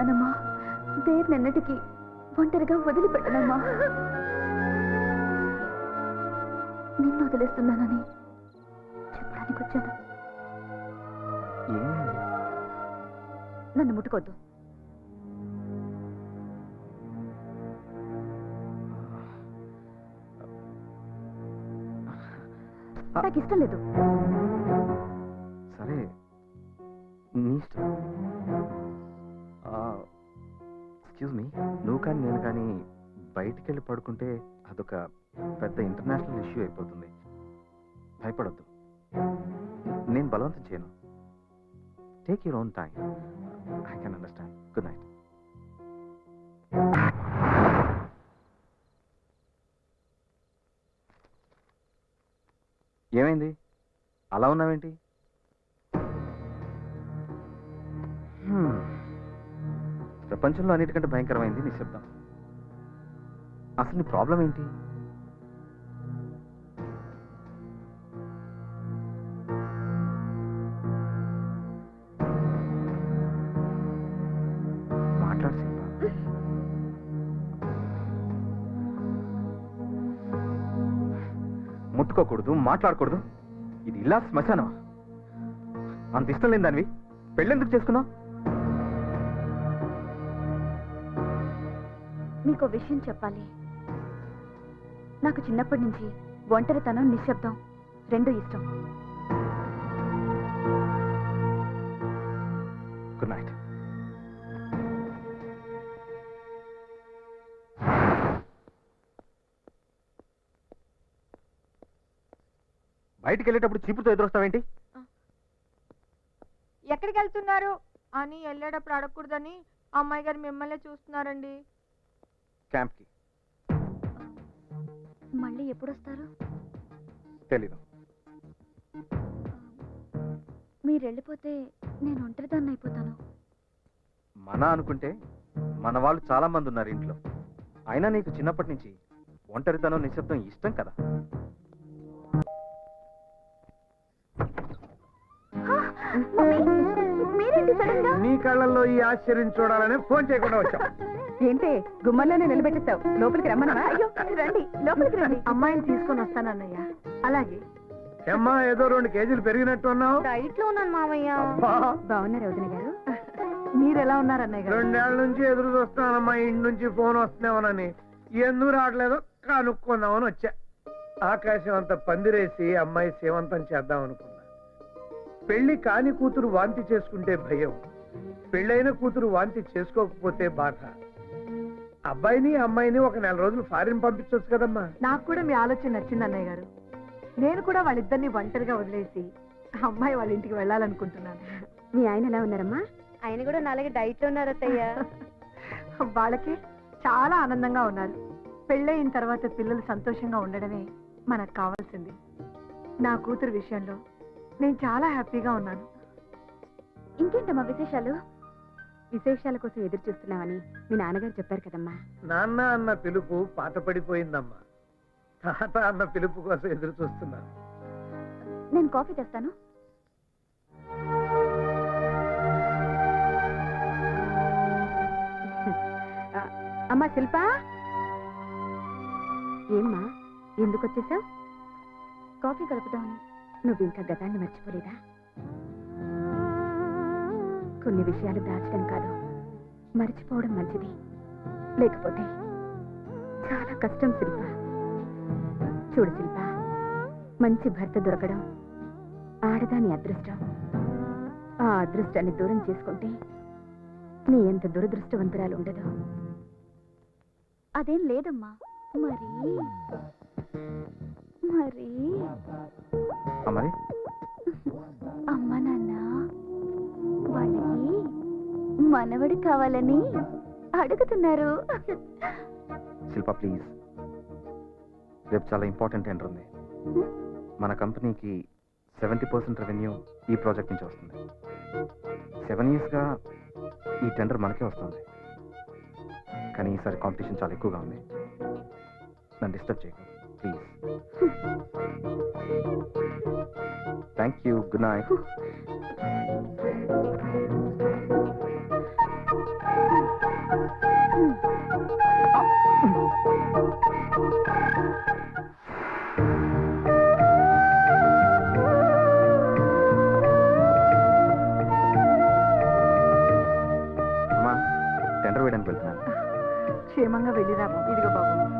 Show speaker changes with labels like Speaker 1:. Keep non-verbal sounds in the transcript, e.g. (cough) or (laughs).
Speaker 1: మాటిస్తున్నానమ్మా దేర్నెన్నటికి ఒంటరిగా వదిలిపెట్టనమ్మా. నిన్ను వదిలేస్తున్నానని చెప్పడానికి వచ్చాను నన్ను ముట్టుకోద్దు నాకు ఇష్టం లేదు.
Speaker 2: సరే నీ ఇష్టం. ఎక్స్క్యూజ్ మీ నువ్వు కానీ నేను కానీ బయటికి వెళ్ళి పడుకుంటే అదొక పెద్ద ఇంటర్నేషనల్ ఇష్యూ అయిపోతుంది. భయపడొద్దు. నేను బలవంతం చేయను. Take your own time I can understand good night ఏమైంది? అలా ఉన్నావేంటి? ప్రపంచంలో అన్నిటికంటే భయంకరమైంది నిశ్శబ్దం అసలు నీ ప్రాబ్లం ఏంటి? ముట్టుకోకూడదు మాట్లాడకూడదు. ఇది ఇలా శ్మశానమా? అంత ఇష్టం లేని దానివి. పెళ్ళెందుకు చేసుకున్నావు?
Speaker 1: మీకు విషయం చెప్పాలి. నాకు చిన్నప్పటి నుంచి ఒంటరితనం నిశ్శబ్దం రెండు ఇష్టం.
Speaker 2: గుడ్ నైట్ బయటికి వెళ్ళేటప్పుడు చీపుతో ఎదురొస్తావేంటి?
Speaker 3: ఎక్కడికి వెళ్తున్నారు అని వెళ్ళేటప్పుడు అడగకూడదని అమ్మాయి గారు మిమ్మల్ని చూస్తున్నారండి.
Speaker 2: క్యాంప్కి.
Speaker 1: మళ్ళీ ఎప్పుడు వస్తారు
Speaker 2: తెలీదు.
Speaker 1: మీరు వెళ్ళిపోతే నేను ఒంటరిదాన్ని అయిపోతాను.
Speaker 2: మన అనుకుంటే మన వాళ్ళు చాలా మంది ఉన్నారు ఇంట్లో. అయినా నీకు చిన్నప్పటి నుంచి ఒంటరితనం నిశ్శబ్దం ఇష్టం కదా?
Speaker 1: మీరేంటి
Speaker 4: నీ కళ్ళల్లో ఈ ఆశ్చర్యం చూడాలని ఫోన్ చేయకుండా వచ్చాం.
Speaker 3: ఏంటి గుమ్మల్లోనే నిలబెట్టేస్తావు. లోపలికి రమ్మన్నా
Speaker 1: అయ్యో రండి లోపలికి రండి.
Speaker 3: అమ్మాయిని తీసుకొని వస్తానన్నయ్య అలాగే.
Speaker 4: ఏమ్మా ఏదో రెండు కేజీలు పెరిగినట్టు ఉన్నావు?
Speaker 3: డైట్లో ఉన్నాను మామయ్య.
Speaker 4: అబ్బా,
Speaker 3: బాగున్నారు వదిన గారు? మీరు ఎలా ఉన్నారు అన్నయ్య గారు?
Speaker 4: రెండేళ్ళ నుంచి ఎదురు చూస్తున్నానమ్మా ఇంటి నుంచి ఫోన్ వస్తున్నామనని ఎందుకు రావట్లేదో? కనుక్కుందామని వచ్చా. ఆకాశం అంత పందిరేసి అమ్మాయి సేవంతం చేద్దాం అనుకున్నా. పెళ్ళి కాని కూతురు వాంతి చేసుకుంటే భయం. పెళ్ళైన కూతురు వాంతి చేసుకోకపోతే బాధ. అబ్బాయిని అమ్మాయిని ఒక నెల రోజులు ఫారిన్ పంపించవచ్చు కదమ్మా.
Speaker 3: నాకు కూడా మీ ఆలోచన నచ్చింది అన్నయ్య గారు. నేను కూడా వాళ్ళిద్దరిని ఒంటరిగా వదిలేసి అమ్మాయి వాళ్ళ ఇంటికి వెళ్ళాలనుకుంటున్నాను.
Speaker 1: మీ ఆయన ఎలా ఉన్నారమ్మా?
Speaker 3: ఆయన కూడా నాలుగు డైట్లో ఉన్నారు అత్తయ్య. (laughs) వాళ్ళకి చాలా ఆనందంగా ఉన్నారు. పెళ్ళయిన తర్వాత పిల్లలు సంతోషంగా ఉండడమే మనకు కావాల్సింది. నా కూతురు విషయంలో నేను చాలా హ్యాపీగా ఉన్నాను.
Speaker 1: ఇంకేంటమ్మా విశేషాలు? విశేషాల కోసం ఎదురు చూస్తున్నామని మీ నాన్నగారు చెప్పారు కదమ్మా.
Speaker 4: నాన్న అన్న పిలుపు పాత పడిపోయిందమ్మా. తాత అన్న పిలుపు కోసం ఎదురు చూస్తున్నాను.
Speaker 1: నేను కాఫీ తెస్తాను. (laughs)
Speaker 3: అమ్మా శిల్ప?
Speaker 1: ఏమ్మా ఎందుకు వచ్చేసావు? కాఫీ కలుపుదామని నువ్వు ఇంకా గతాన్ని మర్చిపోలేదా? కొన్ని విషయాలు దాచడం కాదు మర్చిపోవడం మంచిది. లేకపోతే చాలా కష్టం శిల్ప. చూడు శిల్ప మంచి భర్త దొరకడం ఆడదాని అదృష్టం. ఆ అదృష్టాన్ని దూరం చేసుకుంటే నీ ఎంత దురదృష్టవంతురాలు ఉండదు. అదేం లేదమ్మా. మరి? మరి?
Speaker 2: మరి?
Speaker 1: అమ్మ నాన్న వాళ్ళకి మనవడు కావాలని అడుగుతున్నారు.
Speaker 2: శిల్ప ప్లీజ్. రేపు చాలా ఇంపార్టెంట్ టెండర్ ఉంది. మన కంపెనీకి సెవెంటీ పర్సెంట్ రెవెన్యూ ఈ ప్రాజెక్ట్ నుంచి వస్తుంది. సెవెన్ ఇయర్స్గా ఈ టెండర్ మనకే వస్తుంది. కానీ ఈసారి కాంపిటీషన్ చాలా ఎక్కువగా ఉంది. నన్ను డిస్టర్బ్ చేయకు. Please thank you good night
Speaker 5: అమ్మా టెండర్ వేయడానికి
Speaker 3: వెళ్తున్నాను. క్షేమంగా వెళ్ళిరా
Speaker 2: ఇదిగో బాబు.